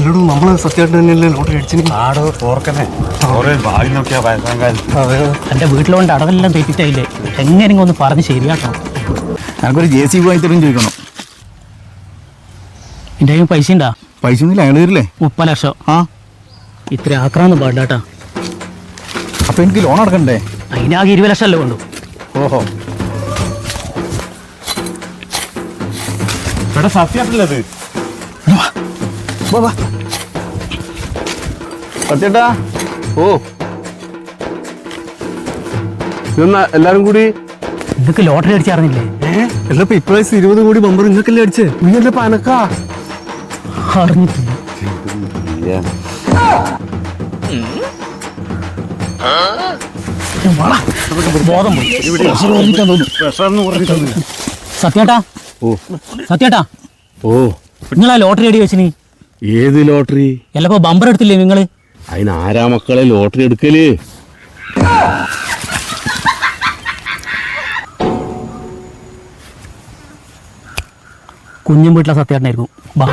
അല്ലടോ നമ്മൾ സത്യമായിട്ട് തന്നെയല്ലേ ലോട്ടറി അടിച്ചിന് ആടോ ഓർക്കണേ ഓരോ ഭാവി നോക്കിയാ വയസ്സാൻ അതെ. എന്റെ വീട്ടിലുകൊണ്ട് അടവെല്ലാം തെറ്റിച്ചായില്ലേ എങ്ങനെയെങ്കിലും ഒന്ന് പറഞ്ഞ് ശരിയാക്കണം? എനിക്കൊരു ജെ സി ബി വാങ്ങി തരും ചോദിക്കണം. എന്റെ കയ്യിൽ പൈസ ഉണ്ടാ? പൈസ ഒന്നുമില്ല അയാൾ തരില്ലേ? മുപ്പത് ലക്ഷം. ആ. ഇത്ര ആക്രാന്ന് പാടാട്ടാ അപ്പൊ എനിക്ക് ലോൺ അടക്കണ്ടേ? അതിനാകെ ഇരുപത് ലക്ഷം അല്ലേ വേണ്ടു? ഓഹോ. ഇവിടെ സത്യമായിട്ടില്ലത് സത്യേട്ടാ? ഓ. ഇതെന്നാ എല്ലാരും കൂടി? ഇതൊക്കെ ലോട്ടറി അടിച്ചറിഞ്ഞില്ലേ എല്ലാ ഇപ്രാവശ്യം ഇരുപത് കോടി ബമ്പർ നിങ്ങൾക്കല്ലേ അടിച്ചേ? നീ അല്ലേ പനക്കാ അറിഞ്ഞിട്ടില്ല. സത്യേട്ടാ? ഓ. സത്യേട്ടാ? ഓ. നിങ്ങളാ ലോട്ടറി അടി വെച്ചിനി? ഏത് ലോട്ടറി? എല്ലപ്പോ ബമ്പർ എടുത്തില്ലേ നിങ്ങൾ? അതിന് ആരാ മക്കളെ ലോട്ടറി എടുക്കൽ? കുഞ്ഞും വീട്ടിലെ വാ ബാ.